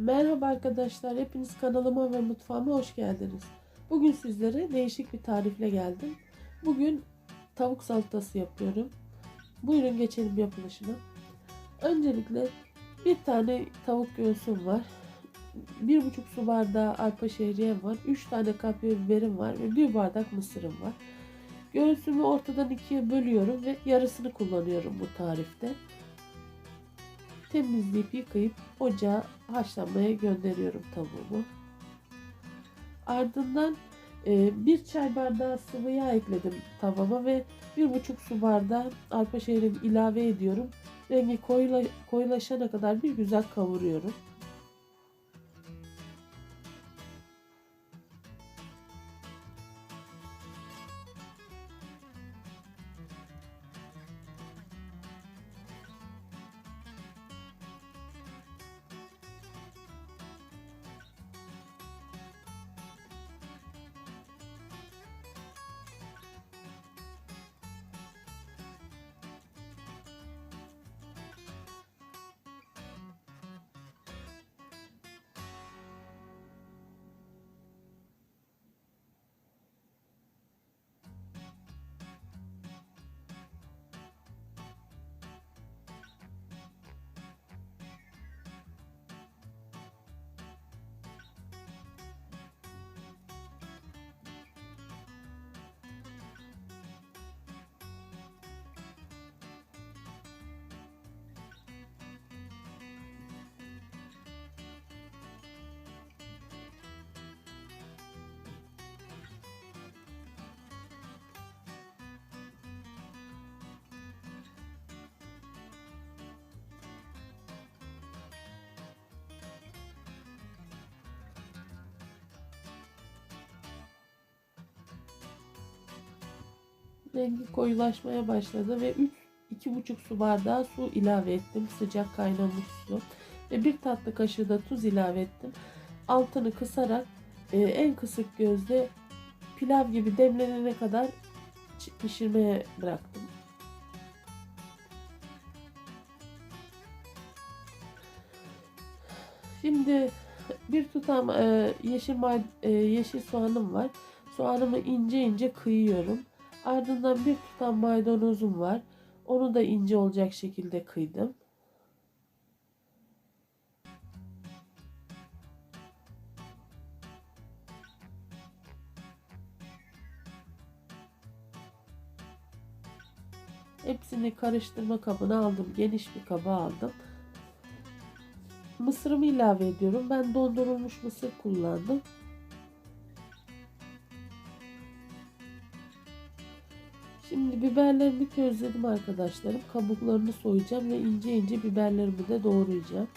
Merhaba arkadaşlar, hepiniz kanalıma ve mutfağıma hoş geldiniz. Bugün sizlere değişik bir tarifle geldim. Bugün tavuk salatası yapıyorum. Buyurun geçelim yapılışına. Öncelikle bir tane tavuk göğsüm var. Bir buçuk su bardağı arpa şehriyem var. Üç tane kapya biberim var ve bir bardak mısırım var. Göğsümü ortadan ikiye bölüyorum ve yarısını kullanıyorum bu tarifte temizleyip yıkayıp ocağa haşlanmaya gönderiyorum tavuğumu. Ardından e, bir çay bardağı sıvı yağ ekledim tavama ve bir buçuk su bardağı arpa şehrimi ilave ediyorum. Rengi koyula, koyulaşana kadar bir güzel kavuruyorum. Rengi koyulaşmaya başladı ve 3 2,5 su bardağı su ilave ettim. Sıcak kaynamış su. Ve bir tatlı kaşığı da tuz ilave ettim. Altını kısarak e, en kısık gözde pilav gibi demlenene kadar pişirmeye bıraktım. Şimdi bir tutam e, yeşil e, yeşil soğanım var. Soğanımı ince ince kıyıyorum. Ardından bir tutam maydanozum var. Onu da ince olacak şekilde kıydım. Hepsini karıştırma kabına aldım. Geniş bir kaba aldım. Mısırımı ilave ediyorum. Ben dondurulmuş mısır kullandım. Şimdi biberlerimi közledim arkadaşlarım. Kabuklarını soyacağım ve ince ince biberlerimi de doğrayacağım.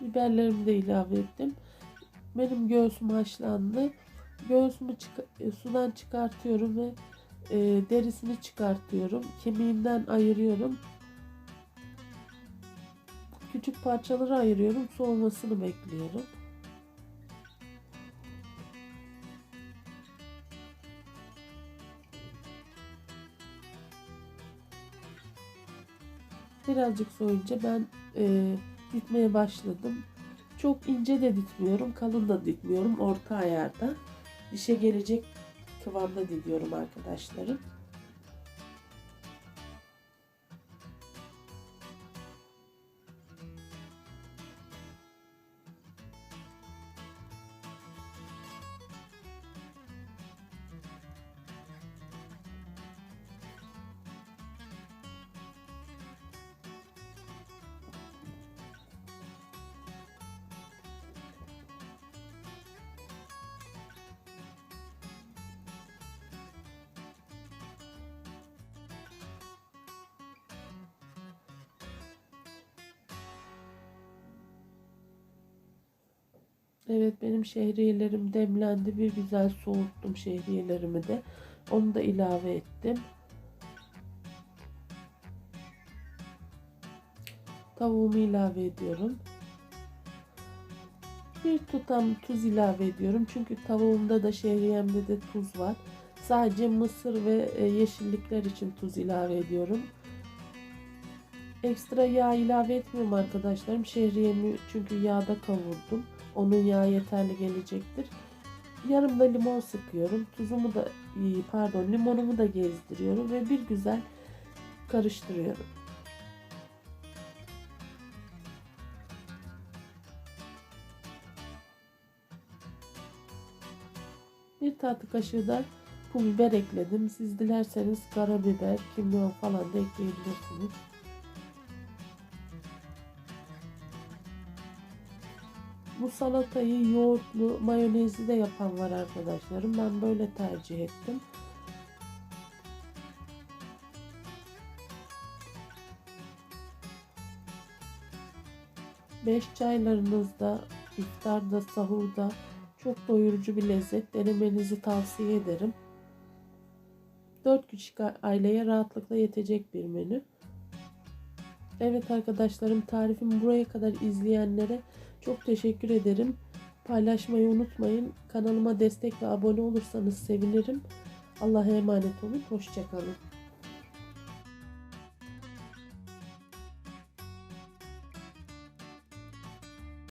Biberlerimi de ilave ettim. Benim göğsüm haşlandı. Göğsümü çık e, sudan çıkartıyorum ve e, derisini çıkartıyorum. Kemiğinden ayırıyorum. Küçük parçaları ayırıyorum. Soğumasını bekliyorum. Birazcık soyunca ben e, ditmeye başladım. Çok ince de ditmiyorum, kalın da ditmiyorum. Orta ayarda. Dişe gelecek kıvamda didiyorum arkadaşlarım. Evet benim şehriyelerim demlendi. Bir güzel soğuttum şehriyelerimi de. Onu da ilave ettim. Tavuğumu ilave ediyorum. Bir tutam tuz ilave ediyorum. Çünkü tavuğumda da şehriyemde de tuz var. Sadece mısır ve e, yeşillikler için tuz ilave ediyorum. Ekstra yağ ilave etmiyorum arkadaşlarım. Şehriyemi çünkü yağda kavurdum. Onun yağı yeterli gelecektir. Yarım da limon sıkıyorum. Tuzumu da pardon limonumu da gezdiriyorum ve bir güzel karıştırıyorum. Bir tatlı kaşığı da pul biber ekledim. Siz dilerseniz karabiber, kimyon falan da ekleyebilirsiniz. Bu salatayı yoğurtlu, mayonezli de yapan var arkadaşlarım. Ben böyle tercih ettim. Beş çaylarınızda, iftarda, sahurda çok doyurucu bir lezzet. Denemenizi tavsiye ederim. 4 küçük aileye rahatlıkla yetecek bir menü. Evet arkadaşlarım tarifimi buraya kadar izleyenlere çok teşekkür ederim. Paylaşmayı unutmayın. Kanalıma destek ve abone olursanız sevinirim. Allah'a emanet olun. Hoşçakalın.